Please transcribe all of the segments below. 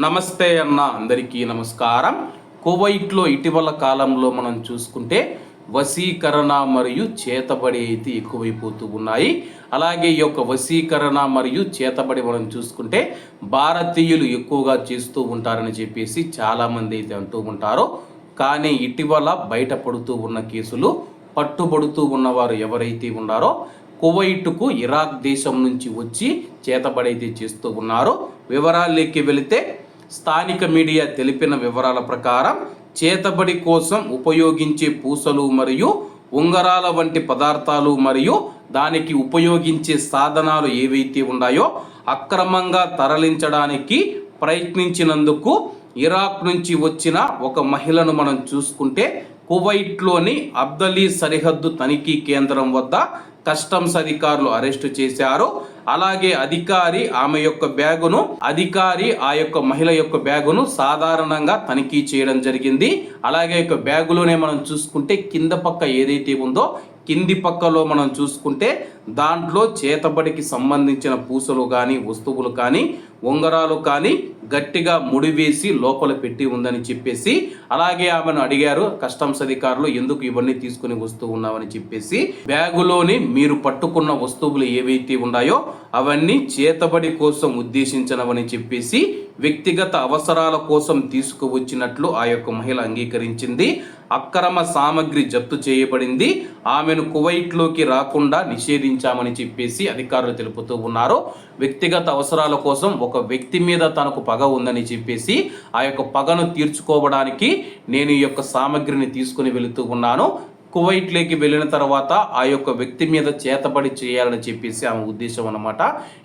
నమస్తే అన్న అందరికీ నమస్కారం. కువైట్లో ఇటీవల కాలంలో మనం చూసుకుంటే వశీకరణ మరియు చేతబడి అయితే ఎక్కువైపోతూ ఉన్నాయి. అలాగే ఈ యొక్క వశీకరణ మరియు చేతబడి మనం చూసుకుంటే భారతీయులు ఎక్కువగా చేస్తూ ఉంటారని చెప్పేసి చాలామంది అయితే అంటూ ఉంటారు. కానీ ఇటీవల బయటపడుతూ ఉన్న కేసులు పట్టుబడుతూ ఉన్నవారు ఎవరైతే ఉన్నారో కువైట్కు ఇరాక్ దేశం నుంచి వచ్చి చేతబడైతే చేస్తూ ఉన్నారు. వివరాల్లోకి వెళితే స్థానిక మీడియా తెలిపిన వివరాల ప్రకారం చేతబడి కోసం ఉపయోగించే పూసలు మరియు ఉంగరాల వంటి పదార్థాలు మరియు దానికి ఉపయోగించే సాధనాలు ఏవైతే ఉన్నాయో అక్రమంగా తరలించడానికి ప్రయత్నించినందుకు ఇరాక్ నుంచి వచ్చిన ఒక మహిళను మనం చూసుకుంటే కువైట్లోని అబ్దలీ సరిహద్దు తనిఖీ కేంద్రం వద్ద కస్టమ్స్ అధికారులు అరెస్టు చేశారు. అలాగే అధికారి ఆమె యొక్క బ్యాగును అధికారి ఆ యొక్క మహిళ యొక్క బ్యాగును సాధారణంగా తనిఖీ చేయడం జరిగింది. అలాగే యొక్క బ్యాగులోనే మనం చూసుకుంటే కింద పక్క ఏదైతే ఉందో కింది పక్కలో మనం చూసుకుంటే దాంట్లో చేతబడికి సంబంధించిన పూసలు కానీ వస్తువులు కానీ ఉంగరాలు కానీ గట్టిగా ముడివేసి లోపల పెట్టి ఉందని చెప్పేసి అలాగే ఆమెను అడిగారు కస్టమ్స్ అధికారులు ఎందుకు ఇవన్నీ తీసుకుని వస్తూ ఉన్నామని చెప్పేసి. బ్యాగులోని మీరు పట్టుకున్న వస్తువులు ఏవైతే ఉన్నాయో అవన్నీ చేతబడి కోసం ఉద్దేశించినవని చెప్పేసి వ్యక్తిగత అవసరాల కోసం తీసుకువచ్చినట్లు ఆ యొక్క మహిళ అంగీకరించింది. అక్రమ సామగ్రి జప్తు చేయబడింది. ఆమెను కువైట్లోకి రాకుండా నిషేధించామని చెప్పేసి అధికారులు తెలుపుతూ ఉన్నారు. వ్యక్తిగత అవసరాల కోసం ఒక వ్యక్తి మీద తనకు పగ ఉందని చెప్పేసి ఆ యొక్క పగను తీర్చుకోవడానికి నేను ఈ యొక్క సామగ్రిని తీసుకుని వెళుతూ ఉన్నాను. కువైట్లోకి వెళ్ళిన తర్వాత ఆ యొక్క వ్యక్తి మీద చేతబడి చేయాలని చెప్పేసి ఆమె ఉద్దేశం అనమాట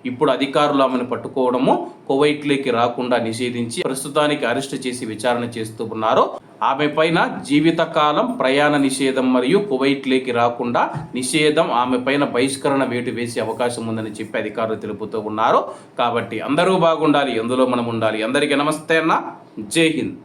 ఇప్పుడు అధికారులు ఆమెను పట్టుకోవడము కువైట్లోకి రాకుండా నిషేధించి ప్రస్తుతానికి అరెస్ట్ చేసి విచారణ చేస్తూ ఉన్నారు. ఆమె పైన జీవితకాలం ప్రయాణ నిషేధం మరియు కువైట్లోకి రాకుండా నిషేధం ఆమె పైన బహిష్కరణ వేటు వేసే అవకాశం ఉందని చెప్పి అధికారులు తెలుపుతూ ఉన్నారు. కాబట్టి అందరూ బాగుండాలి ఎందులో మనం ఉండాలి. అందరికీ నమస్తే అన్న. జై హింద్.